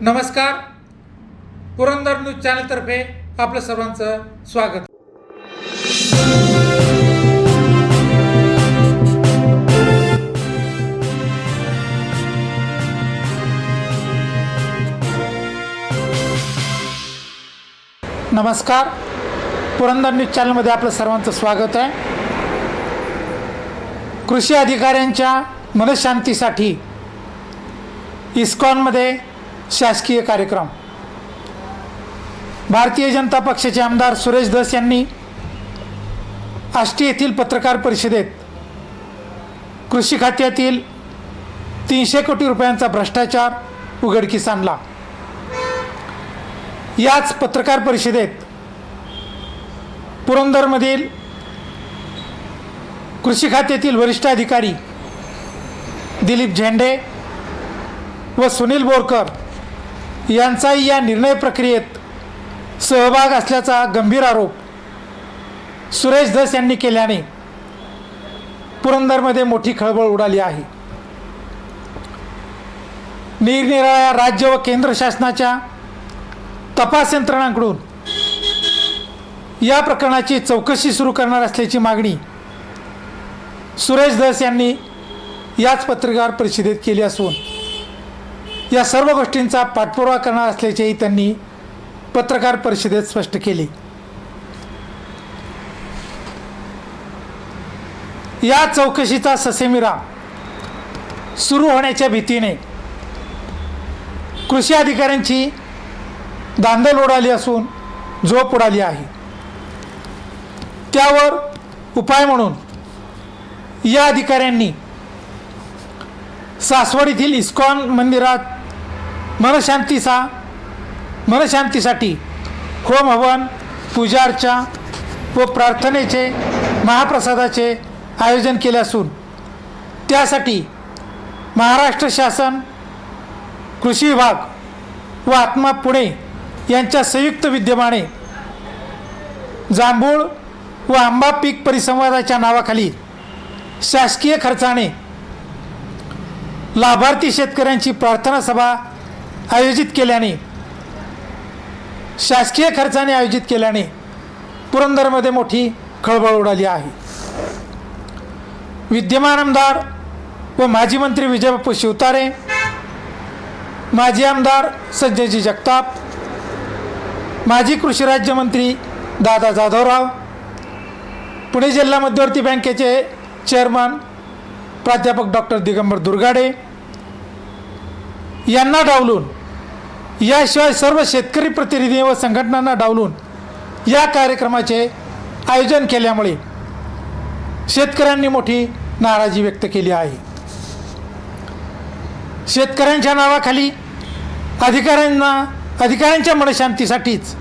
नमस्कार. पुरंदर न्यूज चॅनलतर्फे आपलं सर्वांचं स्वागत. नमस्कार. पुरंदर न्यूज चॅनलमध्ये आपलं सर्वांचं स्वागत आहे. कृषी अधिकाऱ्यांच्या मनशांतीसाठी इस्कॉनमध्ये शासकीय कार्यक्रम. भारतीय जनता पक्षाचे आमदार सुरेश धस यांनी आष्टी येथील पत्रकार परिषदेत कृषी खात्यातील तीनशे कोटी रुपयांचा भ्रष्टाचार उघडकीस आणला. याच पत्रकार परिषदेत पुरंदरमधील कृषी खात्यातील वरिष्ठ अधिकारी दिलीप झेंडे व सुनील बोरकर यांचाही या निर्णय प्रक्रियेत सहभाग असल्याचा गंभीर आरोप सुरेश धस यांनी केल्याने पुरंदरमध्ये मोठी खळबळ उडाली आहे. निरनिराळ्या राज्य व केंद्र शासनाच्या तपास यंत्रणांकडून या प्रकरणाची चौकशी सुरू करणार असल्याची मागणी सुरेश धस यांनी याच पत्रकार परिषदेत केली असून या सर्व गोष्टींचा पाठपुरावा करणार असल्याचेही त्यांनी पत्रकार परिषदेत स्पष्ट केले. या चौकशीचा ससेमिरा सुरू होण्याच्या भीतीने कृषी अधिकाऱ्यांची दांदल उडाली असून झोप उडाली आहे. त्यावर उपाय म्हणून या अधिकाऱ्यांनी सासवड येथील इस्कॉन मंदिरात मनशांतीचा मनशांतीसाठी होम हवन पूजार्चा व प्रार्थनेचे महाप्रसादाचे आयोजन केले असून त्यासाठी महाराष्ट्र शासन कृषी विभाग व आत्मा पुणे यांच्या संयुक्त विद्यमाने जांभूळ व आंबा पीक परिसंवादाच्या नावाखाली शासकीय खर्चाने लाभार्थी शेतकऱ्यांची प्रार्थना सभा आयोजित केल्याने शासकीय खर्चाने आयोजित केल्याने पुरंदरमध्ये मोठी खळबळ उडाली आहे. विद्यमान आमदार व माजी मंत्री विजयबापू शिवतारे माजी आमदार संजयजी जगताप माजी कृषी राज्यमंत्री दादा जाधवराव पुणे जिल्हा मध्यवर्ती बँकेचे चेअरमन प्राध्यापक डॉक्टर दिगंबर दुर्गाडे यांना डावलून याशिवाय सर्व शेतकरी प्रतिनिधी व संघटनांना डावलून या कार्यक्रमाचे आयोजन केल्यामुळे शेतकऱ्यांनी मोठी नाराजी व्यक्त केली आहे. शेतकऱ्यांच्या नावाखाली अधिकाऱ्यांना अधिकाऱ्यांच्या मनशांतीसाठीच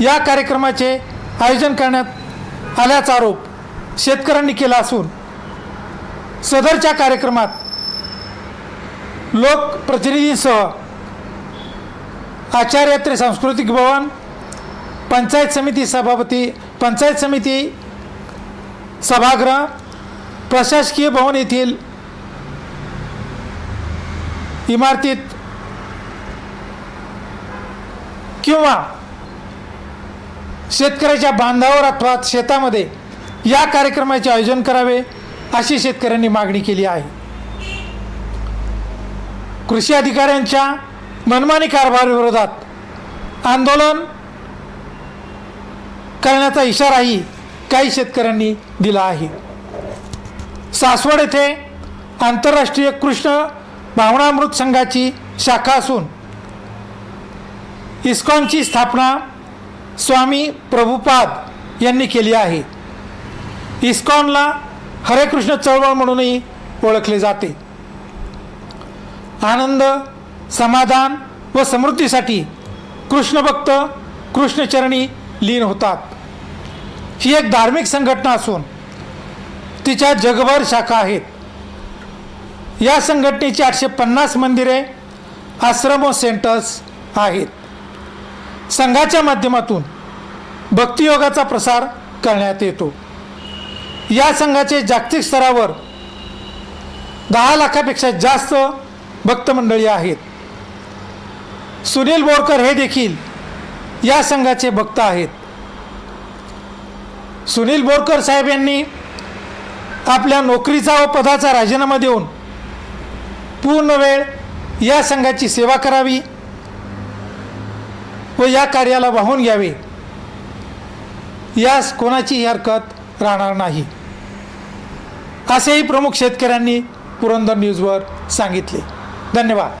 या कार्यक्रमाचे आयोजन करण्यात आल्याचा आरोप शेतकऱ्यांनी केला असून सदरच्या कार्यक्रमात लोकप्रतिनिधींसह आचार्यात्री सांस्कृतिक भवन पंचायत समिती सभापती पंचायत समिती सभागृह प्रशासकीय भवन येथील इमारतीत किंवा शेतकऱ्याच्या बांधावर अथवा शेतामध्ये या कार्यक्रमाचे आयोजन करावे अशी शेतकऱ्यांनी मागणी केली आहे. कृषी अधिकाऱ्यांच्या मनमानी कारभाराविरोधात आंदोलन करण्याचा इशाराही काही शेतकऱ्यांनी दिला आहे. सासवड येथे आंतरराष्ट्रीय कृष्ण भावनामृत संघाची शाखा असून इस्कॉनची स्थापना स्वामी प्रभुपाद यांनी केली आहे. इस्कॉनला हरे कृष्ण चळवळ म्हणूनही ओळखले जाते. आनंद समाधान व समृद्धीसाठी कृष्णभक्त कृष्णचरणी लीन होतात. ही एक धार्मिक संघटना असून तिच्या जगभर शाखा आहेत. या संघटनेची आठशे पन्नास मंदिरे आश्रम व सेंटर्स आहेत. संघाच्या माध्यमातून भक्तियोगाचा प्रसार करण्यात येतो. या संघाचे जागतिक स्तरावर दहा लाखापेक्षा जास्त भक्त मंडळी आहेत. सुनील बोरकर हे देखील या संघाचे भक्त आहेत. सुनील बोरकर साहेब यांनी आपल्या नोकरीचा व पदाचा राजीनामा देऊन पूर्ण वेळ या संघाची सेवा करावी व या कार्याला वाहून घ्यावे. यास कोणाचीही हरकत राहणार नाही. असेही प्रमुख शेतकऱ्यांनी पुरंदर न्यूजवर सांगितले. धन्यवाद.